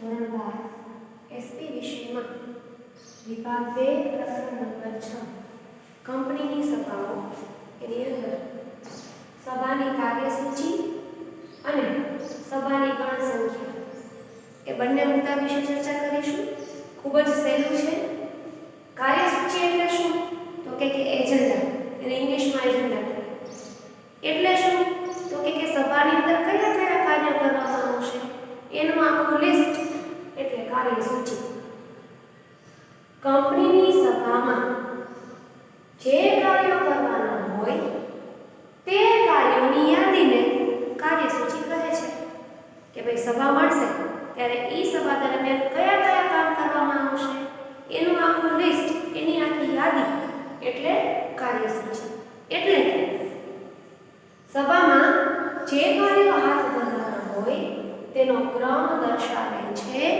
ધોરણ બાર કંપનીની સભાઓ સભાની કાર્યસૂચિ અને સભાની ગણ સંખ્યા એ બંને મુદ્દા વિશે ચર્ચા કરીશું. ખૂબ જ સહેલું છે. કાર્યસૂચિ એટલે શું? તો કે એજન્ડા એને ઇંગ્લિશમાં એજન્ડા કહે એટલે શું તો કે કે સભાની અંદર કયા કયા કાર્ય કરવામાં આવશે એનું આખું લિસ્ટ એટલે કાર્યસૂચિ કંપનીની સભામાં જે કાર્યો કરવાના હોય તે કાર્યોની યાદીને કાર્યસૂચિ કહે છે કે ભાઈ સભા મળશે ત્યારે એ સભા દરમિયાન કયા કયા કામ કરવામાં આવશે એનું આખું લિસ્ટ એની આખી યાદી એટલે કાર્યસૂચિ. એટલે સભામાં જે કાર્યો હાથ ધરવાના હોય તેનો ક્રમ દર્શાવે છે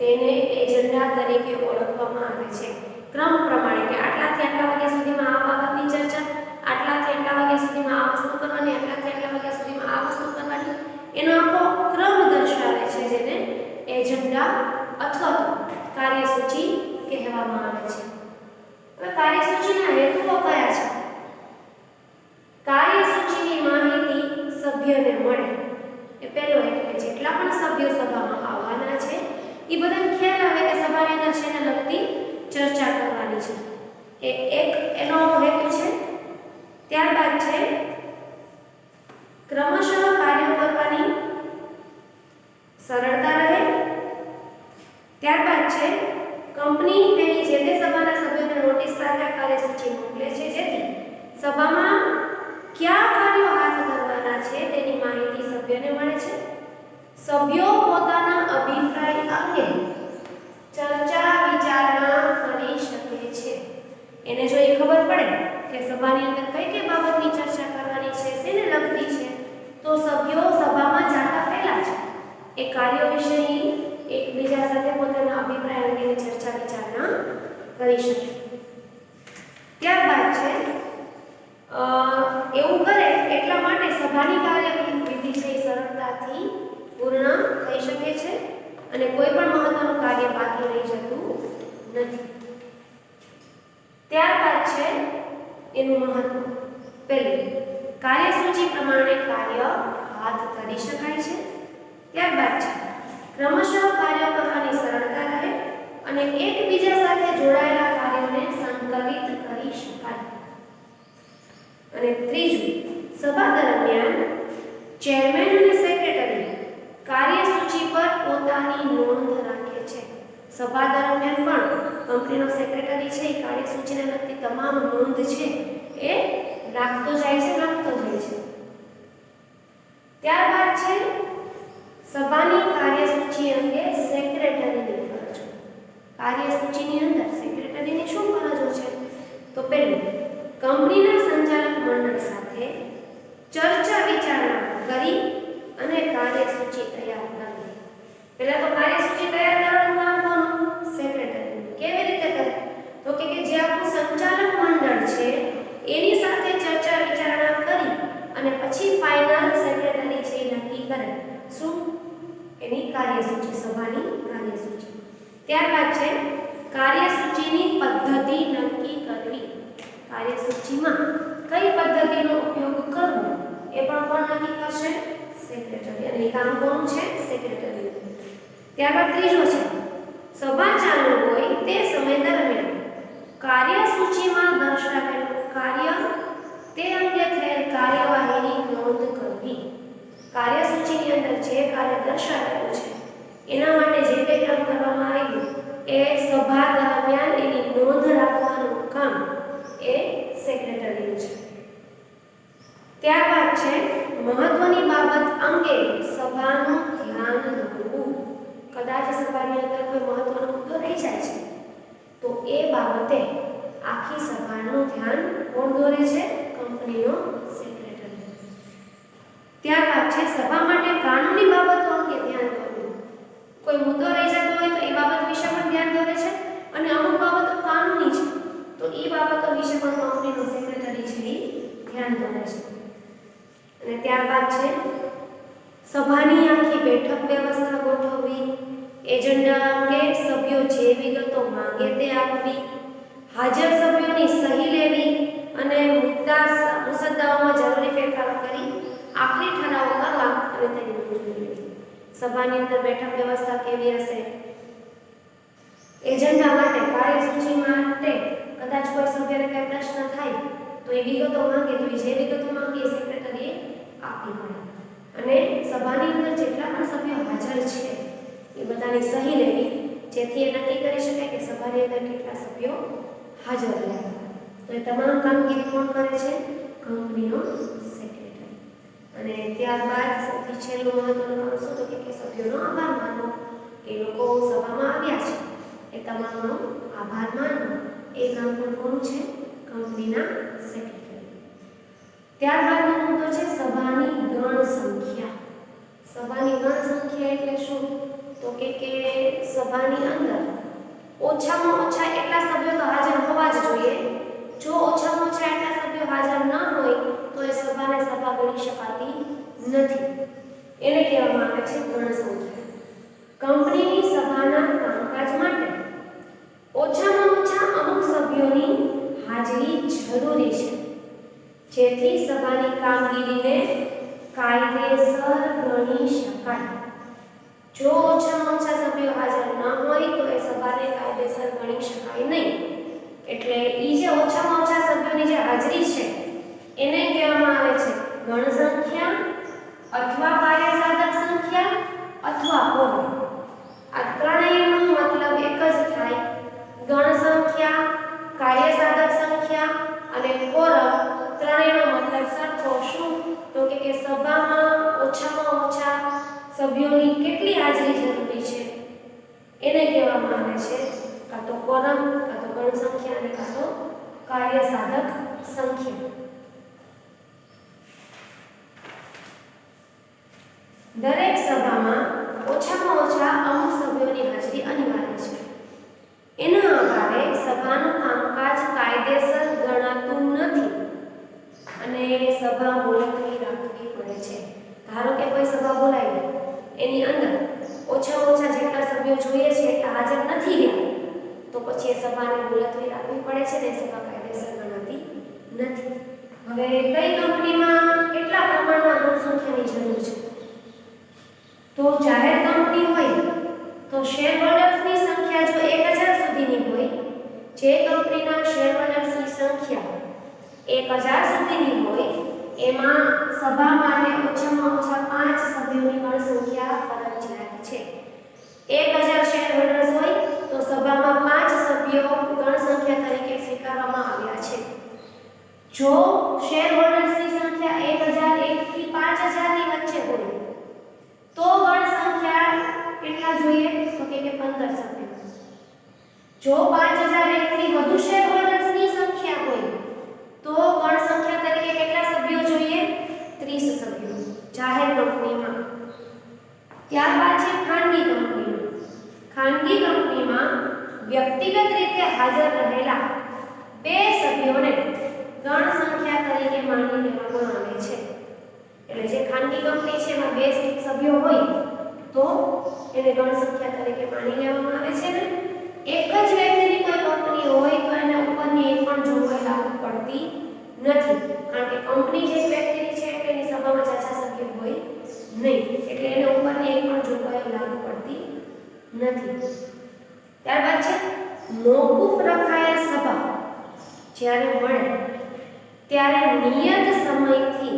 તેને એજન્ડા તરીકે ઓળખવામાં આવે છે. ક્રમ પ્રમાણે કે આટલાથી આટલા વાગ્યા સુધીમાં આ બાબતની ચર્ચા, આટલાથી આટલા વાગ્યા સુધીમાં આ વસ્તુ કરવાની, આટલાથી આટલા વાગ્યા સુધીમાં આ વસ્તુ કરવાની, એનો આખો ક્રમ દર્શાવે છે જેને એજન્ડા અથવા તો કાર્યસૂચિ કહેવામાં આવે છે. હવે કાર્યસૂચિના હેતુઓ કયા છે? કાર્યસૂચિની માહિતી સભ્યને મળે એ પહેલો હેતુ કે જેટલા પણ સભ્યો સભામાં આવવાના છે એ બધાને ખ્યાલ આવે કે સભાની અંદર છે એને લગતી ચર્ચા કરવાની છે. એ એક એનો હેતુ છે. ત્યારબાદ છે, ક્રમશઃ કાર્ય કરવાની સરળતા રહે. ત્યારબાદ છે, કંપની તેની જે તે સભાના સભ્યોને નોટિસ સાથે આ કાર્યસૂચિ મોકલે છે. જેથી સભામાં કયા કાર્યો હાથ ધરવાના છે તેની માહિતી સભ્યને મળે છે. સભ્યો પોતાના અભિપ્રાય અંગે ચર્ચા વિચારણા કરી શકે છે. એને જો એ ખબર પડે કે સભાની અંદર કઈ કઈ બાબતની ચર્ચા કરવાની છે તેને લગતી છે? તો સભ્યો સભામાં જાતા પહેલા જ એ કાર્યો વિશેની એકબીજા સાથે પોતાના અભિપ્રાય અંગેની ચર્ચા વિચારણા કરી શકે. ત્યારબાદ છે એવું કરે એટલા માટે સભાની કાર્યવિધિ છે એ સરળતાથી પૂર્ણ થઈ શકે છે અને કોઈ પણ મહત્વનું કાર્ય બાકી રહી જતું નથી. ત્યારબાદ છે એનું મહત્વ. પહેલું, કાર્યસૂચિ પ્રમાણે કાર્ય હાથ ધરી શકાય છે. ત્યારબાદ છે, ક્રમશઃ કાર્ય કરવાની સરળતા રહે અને એકબીજા સાથે જોડાયેલા કાર્યોને સંકલિત કરી શકાય. અને ત્રીજું, સભા દરમિયાન ચેરમેન અને પોતાની નોંધ રાખે છે. સભા દરમિયાન પણ કંપનીનો સેક્રેટરી છે, એ કાર્યસૂચિને લગતી તમામ નોંધ છે એ રાખતો જાય છે, રાખતો જાય છે. ત્યારબાદ છે, સભાની કાર્યસૂચિ અંગે સેક્રેટરીની ફરજો. કાર્યસૂચિની અંદર સેક્રેટરીની શું ફરજો છે? તો પહેલું, કંપનીના સંચાલક મંડળ સાથે ચર્ચા વિચારણા કરી અને કાર્યસૂચિ તૈયાર કરવી પહેલા તો કાર્યસૂચિ તૈયાર કરવાનું કામ કેવી રીતે કરે? તો કે કે જે સંચાલક મંડળ છે, એની સાથે ચર્ચા વિચારણા કરી અને પછી ફાઇનલ સેક્રેટરી છે નક્કી કરે શું? એની કાર્યસૂચિ, સભાની કાર્યસૂચિ. ત્યારબાદ છે, કાર્યસૂચિની પદ્ધતિ નક્કી કરવી. કાર્યસૂચિમાં કઈ પદ્ધતિનો ઉપયોગ કરવો એ પણ કોણ નક્કી કરશે? સેક્રેટરી અને કામ કોનું છે? સેક્રેટરી ત્યારબાદ ત્રીજો છે. સભા ચાલુ હોય તે સમય દરમિયાન કાર્યસૂચિમાં દર્શાવેલું કાર્ય તે અંગે થયેલ કાર્યવાહીની નોંધ કરવી. કાર્યસૂચિની અંદર જે કાર્ય દર્શાવેલું છે, એના માટે જે કંઈ કામ કરવામાં આવ્યું, એ સભા દરમિયાન એની નોંધ રાખવાનું કામ એ સેક્રેટરીનું છે. ત્યારબાદ છે, મહત્વની બાબત અંગે સભાનું ધ્યાન દોરવું કદાચ સભાની અંદર કોઈ મહત્વનો મુદ્દો રહી જાય છે. તો એ બાબતે આખી સભાનું ધ્યાન કોણ દોરે છે? કંપનીનો સેક્રેટરી ત્યારબાદ છે, સભા માટે કાનૂની બાબતો અંગે ધ્યાન દોરવું કોઈ મુદ્દો રહી જતો હોય તો એ બાબત વિશે પણ ધ્યાન દોરે છે અને અમુક બાબતો કાનૂની છે. તો એ બાબતો વિશે પણ કંપનીનો સેક્રેટરી છે એ ધ્યાન દોરે છે. અને ત્યારબાદ છે સભાની આખી બેઠક વ્યવસ્થા ગોઠવવી, એજન્ડા અંગે સભ્યો જે વિગતો માંગે તે આપવી, હાજર સભ્યોની સહી લેવી અને મુદ્દા મુસદ્દાઓમાં જરૂરી ફેરફારો કરી આખરી ઠરાવો કરવા અને તેની મંજૂરી લેવી સભાની અંદર બેઠક વ્યવસ્થા કેવી હશે? એજન્ડા માટે કાર્યસૂચિ માટે કદાચ કોઈ સભ્યને કંઈ પ્રશ્ન થાય તો એ વિગતો માંગે તો એ જે વિગતો માંગે એ સેક્રેટરીએ આપવી પડે. અને સભાની અંદર જેટલા પણ સભ્યો હાજર છે, એ બધાની સહી લેવી, જેથી એ નક્કી કરી શકાય કે સભાની અંદર કેટલા સભ્યો હાજર રહ્યા. તો એ તમામ કામગીરી કોણ કરે છે? કંપનીનો સેક્રેટરી અને ત્યારબાદ સૌથી છેલ્લું મહત્વનું કામ શું તો કે સભ્યોનો આભાર માનવો. એ લોકો સભામાં આવ્યા છે. એ તમામનો આભાર માનવો. એ કામ પણ કોનું છે? કંપનીના સેક્રેટરી ત્યારબાદનો છે સભાની ગણ સંખ્યા. સભાની ગણ સંખ્યા એટલે શું? તો કે કે સભાની અંદર ઓછામાં ઓછા એટલા સભ્યો તો હાજર હોવા જ જોઈએ. જો ઓછામાં ઓછા એટલા સભ્યો હાજર ન હોય, તો એ સભાને સભા ગણી શકાતી નથી. એને કહેવામાં આવે છે ગણ સંખ્યા. કંપનીની સભાના કામકાજ માટે ઓછામાં ઓછા અમુક સભ્યોની હાજરી જરૂરી છે. જેથી સભાની કામગીરીને કાયદેસર ગણી શકાય. જો ઓછામાં ઓછા સભ્યો હાજર ન હોય તો એ સભાને કાયદેસર ગણી શકાય નહીં. એટલે ઈ જે ઓછામાં ઓછા સભ્યોની જે હાજરી છે, એને કહેવામાં આવે છે ગણ સંખ્યા અથવા કાર્યસાધક સંખ્યા અથવા કોરમ આ ત્રણેયનો મતલબ એક જ થાય. ગણ સંખ્યા કાર્યસાધક સંખ્યા અને કોરમ ત્રણેયનો મતલબ સરખો શું તો કે સભામાં ઓછામાં ઓછા સભ્યોની કેટલી હાજરી જરૂરી છે? એને કહેવામાં આવે છે, કાં તો કોરમ કાં તો ગણ સંખ્યા અને કાં તો કાર્યસાધક સંખ્યા. દરેક સભામાં ઓછામાં ઓછા અમુક સભ્યોની હાજરી અનિવાર્ય છે એના આધારે સભાનું કામકાજ કાયદેસર ગણાતું નથી અને સભા મુલતવી રાખવી પડે છે ધારો કે કોઈ સભા બોલાવી એની અંદર ઓછામાં ઓછા જેટલા સભ્યો જોઈએ છે એટલા હાજર નથી રહ્યા, તો પછી એ સભાને મુલતવી રાખવી પડે છે ને સભા કાયદેસર ગણાતી નથી. હવે કઈ કંપનીમાં કેટલા પ્રમાણમાં જનસંખ્યાની જરૂર છે? તો જાહેર કંપની હોય, તો શેર હોલ્ડર્સની સંખ્યા જો એક હજાર સુધીની હોય, જે કંપનીના શેર હોલ્ડર્સની સંખ્યા એક હજાર સુધીની હોય એમાં સભા માટે ઓછામાં ઓછા પાંચ સભ્યોની પણ સંખ્યા ફરજિયાત છે. 1000 શેર હોલ્ડર્સ હોય તો સભામાં પાંચ સભ્યો ગણ સંખ્યા તરીકે સ્વીકારવામાં આવ્યા છે. જો શેર હોલ્ડર્સની સંખ્યા 1001 થી 5000 ની વચ્ચે હોય, તો ગણ સંખ્યા કેટલા જોઈએ? તો કે 15 સભ્યો. જો પાંચ હજાર એકથી વધુ શેર હોલ્ડર્સની સંખ્યા હોય તો ગણ સંખ્યા તરીકે કેટલા સભ્યો જોઈએ 30 સભ્યો જાહેર કંપનીમાં ત્યારબાદ છે ખાનગી કંપની ખાનગી કંપનીમાં વ્યક્તિગત રીતે હાજર રહેલા બે સભ્યોને ગણ સંખ્યા તરીકે માની લેવામાં આવે છે. એટલે જે ખાનગી કંપની છે એમાં બે સભ્યો હોય તો એને ગણ સંખ્યા તરીકે માની લેવામાં આવે છે ને. એક જ વ્યક્તિની કોઈ કંપની હોય તો એના ઉપરની એક પણ જોગવાઈ લાગુ પડતી નથી. કારણ કે કંપની જે વ્યક્તિની છે એની સભામાં ચાચા સભ્યો હોય નહીં. એટલે એને ઉપરની એક પણ જોગવાઈઓ લાગુ પડતી નથી. ત્યારબાદ છે, મોકૂફ રખાયેલ સભા. જ્યારે મળે, ત્યારે નિયત સમયથી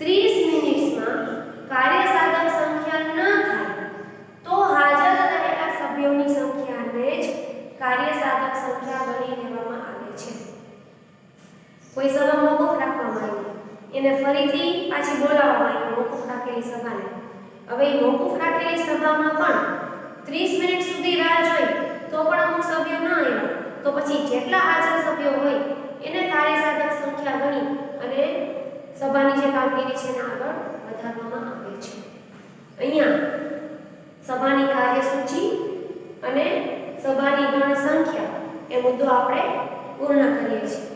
30 મિનિટ્સમાં કાર્યસાધક સંખ્યા ન થાય, તો હાજર રહેલા સભ્યોની સંખ્યાને જ કાર્યસાધક સંખ્યા ગણી લેવામાં આવે છે. કોઈ સભા મોકૂફ રાખવામાં આવી. એને ફરીથી પાછી બોલાવવામાં આવી, મોકૂફ રાખેલી સભાને. હવે મોકૂફ રાખેલી સભામાં પણ 30 મિનિટ સુધી રાહ જોઈ, તો પણ અમુક સભ્યો ન આવ્યા. તો પછી જેટલા હાજર સભ્યો હોય, એને કાર્યસાધક સંખ્યા ગણી અને સભાની જે કામગીરી છે એને આગળ વધારવામાં આવે છે. અહીંયા સભાની કાર્યસૂચિ અને સભાની ગણ સંખ્યા, એ મુદ્દો આપણે પૂર્ણ કરીએ છીએ.